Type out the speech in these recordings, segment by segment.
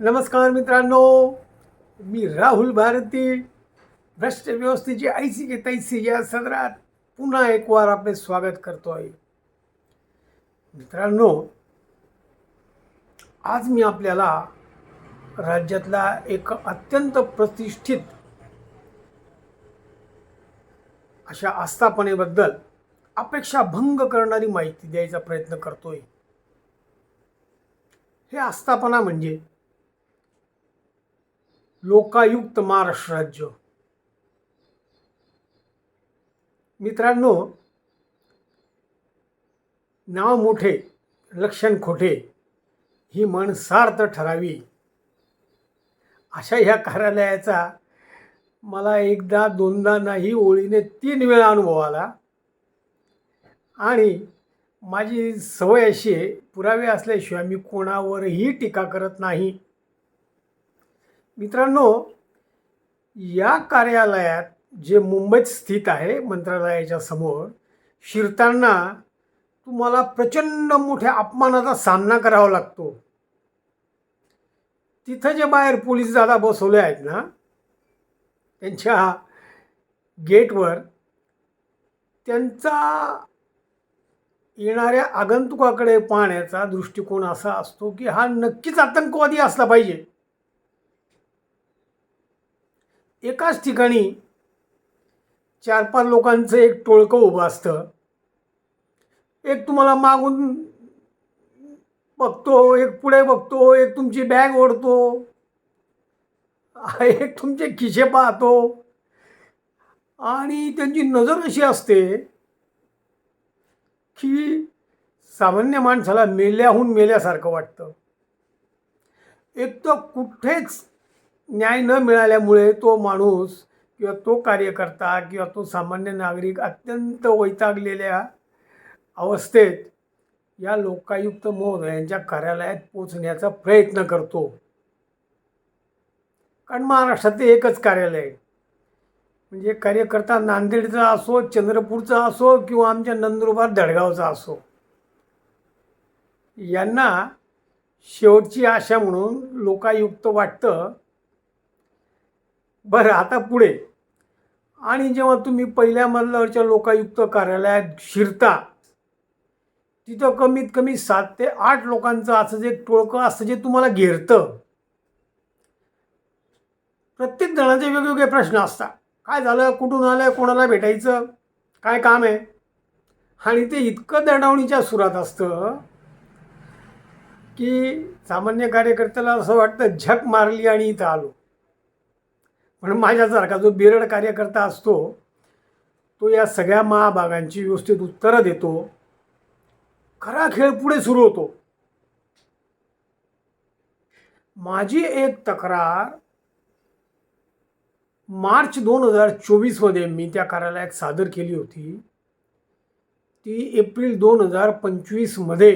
नमस्कार मित्रांनो मी राहुल भारती. भ्रष्ट व्यवस्थेची ऐसी की तैसी या सदरात पुन्हा एक वार आपले स्वागत करतो आहे मित्रांनो आज मी आपल्याला राज्यातला एक अत्यंत प्रतिष्ठित अशा आस्थापनेबद्दल अपेक्षा भंग करणारी माहिती द्यायचा प्रयत्न करतोय. हे आस्थापना म्हणजे लोकायुक्त महाराष्ट्र राज्य. मित्रांनो नाव मोठे लक्षण खोटे ही म्हण सार्थ ठरावी. अशा ह्या कार्यालयाचा मला एकदा दोनदा नाही ओळीने तीन वेळा अनुभव आला. आणि माझी सवय अशी आहे पुरावे असल्याशिवाय मी कोणावरही टीका करत नाही. मित्रांनो या कार्यालयात जे मुंबईत स्थित आहे मंत्रालयाच्या समोर शिरताना तुम्हाला प्रचंड मोठ्या अपमानाचा सामना करावा लागतो. तिथं जे बाहेर पोलीस दादा बसवले आहेत ना त्यांच्या गेटवर त्यांचा येणाऱ्या आगंतुकाकडे पाहण्याचा दृष्टिकोन असा असतो की हा नक्कीच आतंकवादी असला पाहिजे. एकाच ठिकाणी चार पाच लोकांचं एक टोळकं उभं असतं. एक तुम्हाला मागून बघतो एक पुढे बघतो एक तुमची बॅग ओढतो एक तुमचे खिशे पाहतो. आणि त्यांची नजर अशी असते की सामान्य माणसाला मेल्याहून मेल्यासारखं वाटतं. एक तर कुठेच न्याय न मिळाल्यामुळे तो माणूस किंवा तो कार्यकर्ता किंवा तो सामान्य नागरिक अत्यंत वैतागलेल्या अवस्थेत या लोकायुक्त महोदयांच्या कार्यालयात पोचण्याचा प्रयत्न करतो. कारण महाराष्ट्रात एकच कार्यालय. आहे म्हणजे कार्यकर्ता नांदेडचा असो चंद्रपूरचा असो किंवा आमच्या नंदुरबार दडगावचा असो. यांना शेवटची आशा म्हणून लोकायुक्त वाटतं बरं आता पुढे. आणि जेव्हा तुम्ही पहिल्या मजल्यावरच्या लोकायुक्त कार्यालयात शिरता तिथं कमीत कमी सात ते आठ लोकांचं असं जे टोळकं असतं जे तुम्हाला घेरतं प्रत्येक जणाचे वेगवेगळे प्रश्न असतात. काय झालं? कुठून आलं कोणाला भेटायचं? काय काम आहे? आणि ते इतकं दडवणीच्या सुरात असतं की सामान्य कार्यकर्त्याला असं वाटतं झक मारली आणि इथं आलो. पण माझ्यासारखा जो बिरड कार्यकर्ता असतो तो या सगळ्या महाभागांची व्यवस्थित उत्तरं देतो. खरा खेळ पुढे सुरू होतो. माझी एक तक्रार मार्च दोन हजार चोवीसमध्ये मी त्या कार्यालयात सादर केली होती. ती एप्रिल दोन हजार पंचवीसमध्ये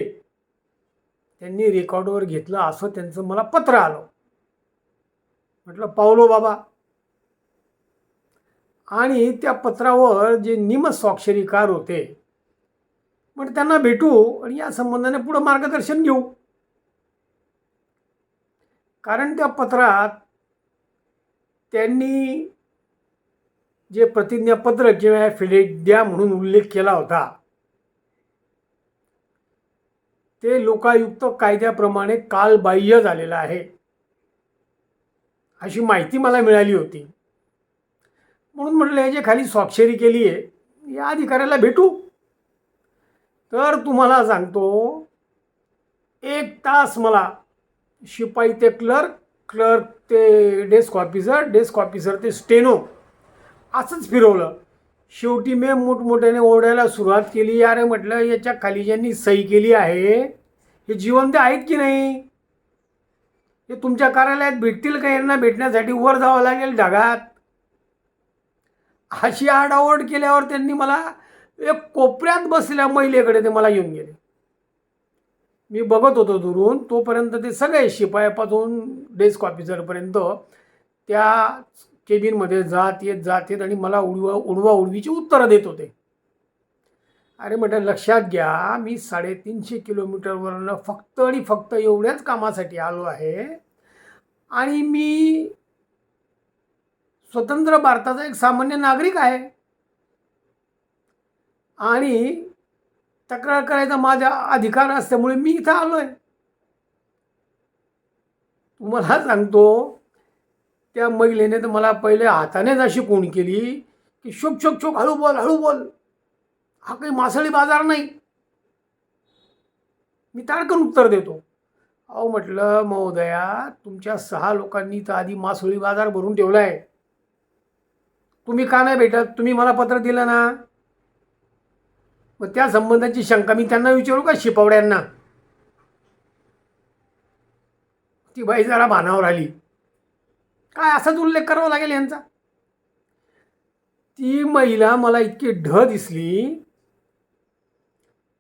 त्यांनी रेकॉर्डवर घेतलं असं त्यांचं मला पत्र आलं. म्हटलं पावलो बाबा आणि त्या पत्रावर जे निमस्वाक्षरीकार होते म्हणजे त्यांना भेटू आणि या संबंधाने पुढं मार्गदर्शन घेऊ. कारण त्या पत्रात त्यांनी जे प्रतिज्ञापत्र किंवा ॲफिडेविट द्या म्हणून उल्लेख केला होता ते लोकायुक्त कायद्याप्रमाणे कालबाह्य झालेलं आहे अशी माहिती मला मिळाली होती. म्हणून म्हटलं याच्या खाली स्वाक्षरी केली आहे. या अधिकाऱ्याला भेटू. तर तुम्हाला सांगतो एक तास मला शिपाई ते क्लर्क क्लर्क ते डेस्क ऑफिसर डेस्क ऑफिसर ते स्टेनो असंच फिरवलं. शेवटी मी मोठमोठ्याने ओरडायला सुरुवात केली अरे म्हटलं याच्या खाली ज्यांनी सही केली आहे हे जिवंत आहेत की नाही? हे तुमच्या कार्यालयात भेटतील का? यांना भेटण्यासाठी वर जावं लागेल ढगात. अशी आडाओरड केल्यावर त्यांनी मला एक कोपऱ्यात बसलेल्या महिलेकडे ते मला येऊन गेले. मी बघत होतो दुरून तोपर्यंत ते सगळे शिपायापासून डेस्क ऑफिसरपर्यंत त्या केबिनमध्ये जात येत जात येत आणि मला उडवा उडवा उडवीची उत्तरं देत होते. अरे म्हटलं लक्षात घ्या मी साडेतीनशे किलोमीटरवरनं फक्त आणि फक्त एवढ्याच कामासाठी आलो आहे आणि मी स्वतंत्र भारताचा एक सामान्य नागरिक आहे. आणि तक्रार करायचा माझा अधिकार असल्यामुळे मी इथं आलो आहे तुम्हाला सांगतो त्या महिलेने तर मला पहिले हातानेच अशी कोण केली की शोक शोक शोक हळू बोल हळू बोल. हा काही मासळी बाजार नाही. मी ताडकन उत्तर देतो. अहो म्हटलं महोदया तुमच्या सहा लोकांनी तर आधी मासोळी बाजार भरून ठेवला आहे तुम्ही का नाही भेटत? तुम्ही मला पत्र दिलं ना? मग त्या संबंधाची शंका मी त्यांना विचारू का शिपवड्यांना? ती बाई जरा भानावर आली. काय असाच उल्लेख करावा लागेल यांचा? ती महिला मला इतकी ढ दिसली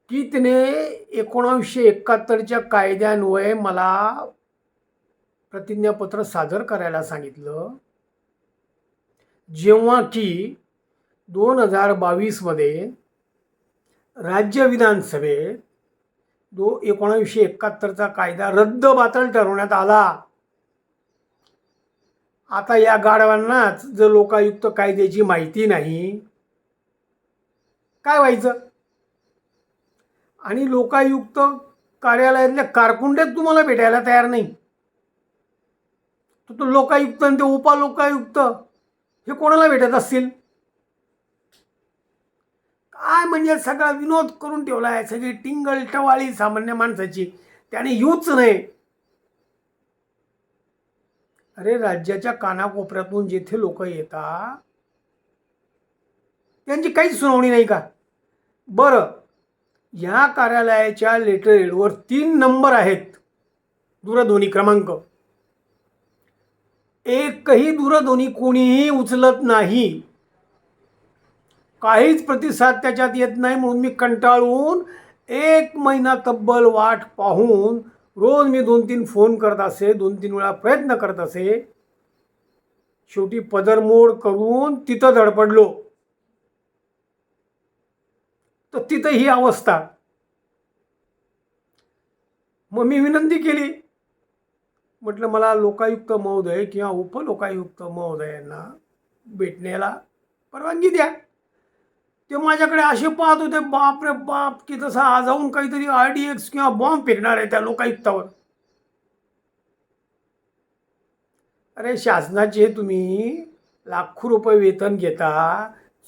की तिने एकोणावीसशे एकाहत्तरच्या कायद्यान्वये मला प्रतिज्ञापत्र सादर करायला सांगितलं. जेव्हा की दोन हजार बावीसमध्ये राज्य विधानसभेत दो एकोणावीसशे एकाहत्तरचा कायदा रद्द बातल ठरवण्यात आला. आता या गाढवांनाच जर लोकायुक्त कायद्याची माहिती नाही काय व्हायचं? आणि लोकायुक्त कार्यालयातल्या कारकुंड्यात तुम्हाला भेटायला तयार नाही. तर तो लोकायुक्त आणि ते उपलोकायुक्त हे कोणाला भेटत असतील? काय म्हणजे सगळा विनोद करून ठेवला आहे सगळी टिंगल टवाळी सामान्य माणसाची. त्याने येऊच नाही. अरे राज्याच्या कानाकोपऱ्यातून जेथे लोक येतात त्यांची काहीच सुनावणी नाही का? बरं या कार्यालयाच्या लेटर तीन नंबर आहेत. दूरध्वनी क्रमांक. एकही दूरध्वनी कोणीही उचलत नाही. काहीच प्रतिसाद त्याच्यात येत नाही म्हणून मी कंटाळून एक महिना तब्बल वाट पाहून रोज मी दोन तीन फोन करत असे दोन तीन वेळा प्रयत्न करत असे. शेवटी पदरमोड करून तिथं धडपडलो. तर तिथं ही अवस्था. मग मी विनंती केली म्हटलं मला लोकायुक्त महोदय किंवा उपलोकायुक्त महोदयांना भेटण्याला परवानगी द्या. ते माझ्याकडे असे पाहत होते बाप रे बाप की तसा आज काहीतरी आर डी एक्स किंवा बॉम्ब फेकणार आहे त्या लोकायुक्तावर. अरे शासनाचे तुम्ही लाखो रुपये वेतन घेता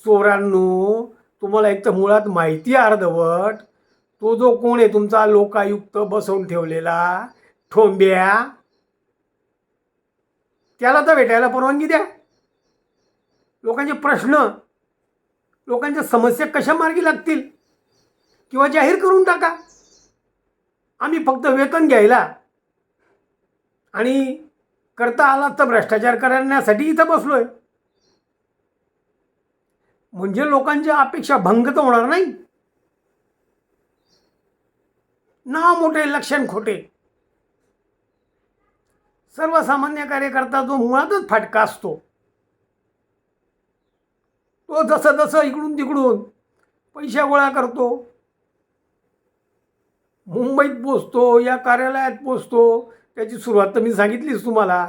चोरांनो तुम्हाला एक तर मुळात माहिती आहे अर्धवट तो जो कोण आहे तुमचा लोकायुक्त बसवून ठेवलेला ठोंब्या त्याला तर भेटायला परवानगी द्या. लोकांचे प्रश्न लोकांच्या समस्या कशा मार्गी लागतील किंवा जाहीर करून टाका. आम्ही फक्त वेतन घ्यायला आणि करता आला तर भ्रष्टाचार करण्यासाठी इथं बसलो आहे म्हणजे लोकांच्या अपेक्षा भंग तर होणार नाही. ना मोठे लक्षण खोटे सर्वसामान्य कार्यकर्ता जो मुळातच फाटका असतो. तो जसं जसं इकडून तिकडून पैसा गोळा करतो. मुंबईत पोचतो या कार्यालयात पोचतो त्याची सुरुवात तर मी सांगितलीच तुम्हाला.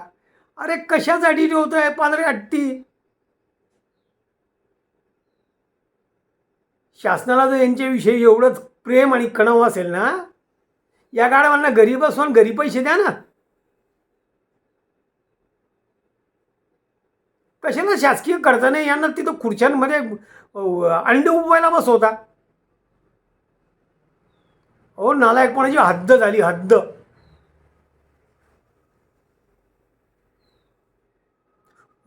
अरे कशासाठी ठेवतो आहे पांढरे हट्टी. शासनाला जर यांच्याविषयी एवढंच प्रेम आणि कणव असेल ना या गाड्यांना घरी बसवून घरी पैसे द्या ना. कशाला शासकीय कर्ज यांना तिथं खुर्च्यांमध्ये अंडे उभवायला बसवता. हो नालायकपणाची हद्द झाली हद्द.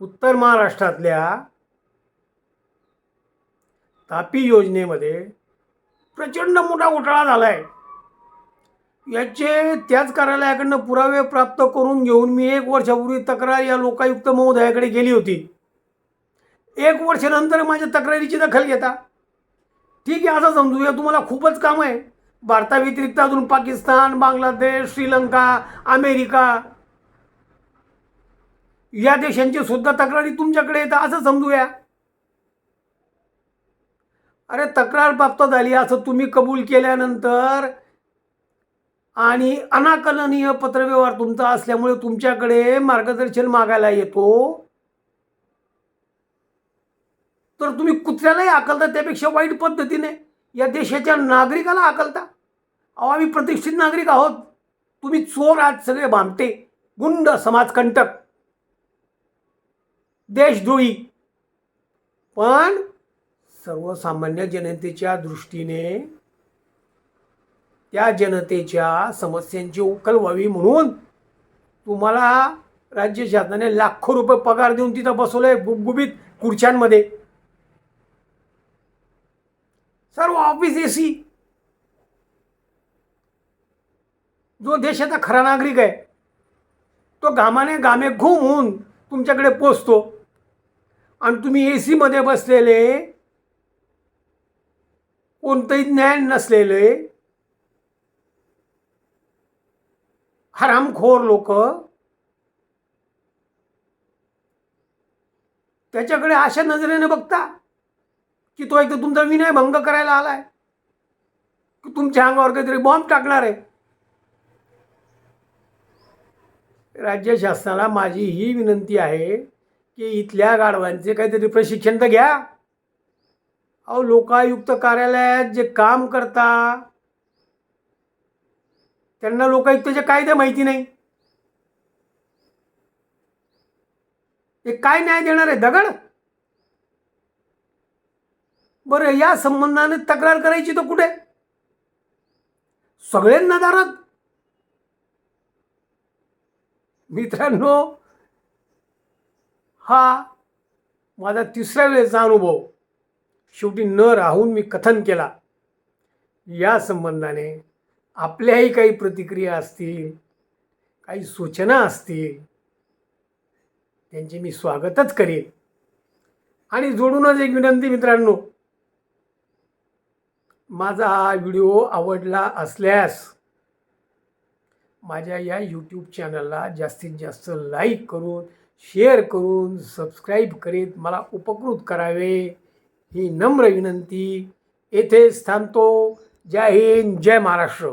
उत्तर महाराष्ट्रातल्या तापी योजनेमध्ये प्रचंड मोठा घोटाळा झाला आहे याचे त्याच कार्यालयाकडनं पुरावे प्राप्त करून घेऊन मी एक वर्षापूर्वी तक्रार या लोकायुक्त महोदयाकडे गेली होती. एक वर्षानंतर माझ्या तक्रारीची दखल घेता. ठीक आहे असं समजूया तुम्हाला खूपच काम आहे. भारताव्यतिरिक्त अजून पाकिस्तान बांगलादेश श्रीलंका अमेरिका या देशांची सुद्धा तक्रारी तुमच्याकडे येतात असं समजूया अरे तक्रार प्राप्त झाली असं तुम्ही कबूल केल्यानंतर आणि अनाकलनीय पत्रव्यवहार तुमचा असल्यामुळे तुमच्याकडे मार्गदर्शन मागायला येतो. तर तुम्ही कुत्र्यालाही आकलता त्यापेक्षा वाईट पद्धतीने. या देशाच्या नागरिकाला आकलता. अहो आम्ही प्रतिष्ठित नागरिक आहोत. तुम्ही चोर आहात सगळे भामटे. गुंड समाजकंटक. देशद्रोही. पण सर्वसामान्य जनतेच्या दृष्टीने त्या जनतेच्या समस्यांची उकल व्हावी म्हणून तुम्हाला राज्य शासनाने लाखो रुपये पगार देऊन तिथं बसवलं आहे गुबगुबीत खुर्च्यांमध्ये. सर्व ऑफिस ए सी जो देशाचा खरा नागरिक आहे तो घामाने घामे घुम होऊन तुमच्याकडे पोचतो. आणि तुम्ही ए सीमध्ये बसलेले कोणतंही ज्ञान नसलेले हरामखोर लोक त्याच्याकडे अशा नजरेने बघता. की तो एक तर तुमचा विनयभंग करायला आलाय? की तुमच्या अंगावर काहीतरी बॉम्ब टाकणार आहे? राज्य शासनाला माझी ही विनंती आहे की इथल्या गाढवांचे काहीतरी प्रशिक्षण तर घ्या. अहो लोकायुक्त कार्यालयात जे काम करता त्यांना लोकायुक्तचे कायदे माहिती नाही. हे काय न्याय देणार आहे दगड? बरं या संबंधाने तक्रार करायची तर कुठे? सगळ्यांना दारात? मित्रांनो हा माझा तिसऱ्या वेळेचा अनुभव. शेवटी न राहून मी कथन केला. या संबंधाने आपल्याही काही प्रतिक्रिया असतील काही सूचना असतील त्यांचे मी स्वागतच करेन. आणि जोडूनच एक विनंती मित्रांनो माझा हा व्हिडिओ आवडला असल्यास माझ्या या यूट्यूब चॅनलला जास्तीत जास्त लाईक करून शेअर करून सबस्क्राईब करीत मला उपकृत करावे ही नम्र विनंती. येथेच थांबतो. जय हिंद जय महाराष्ट्र.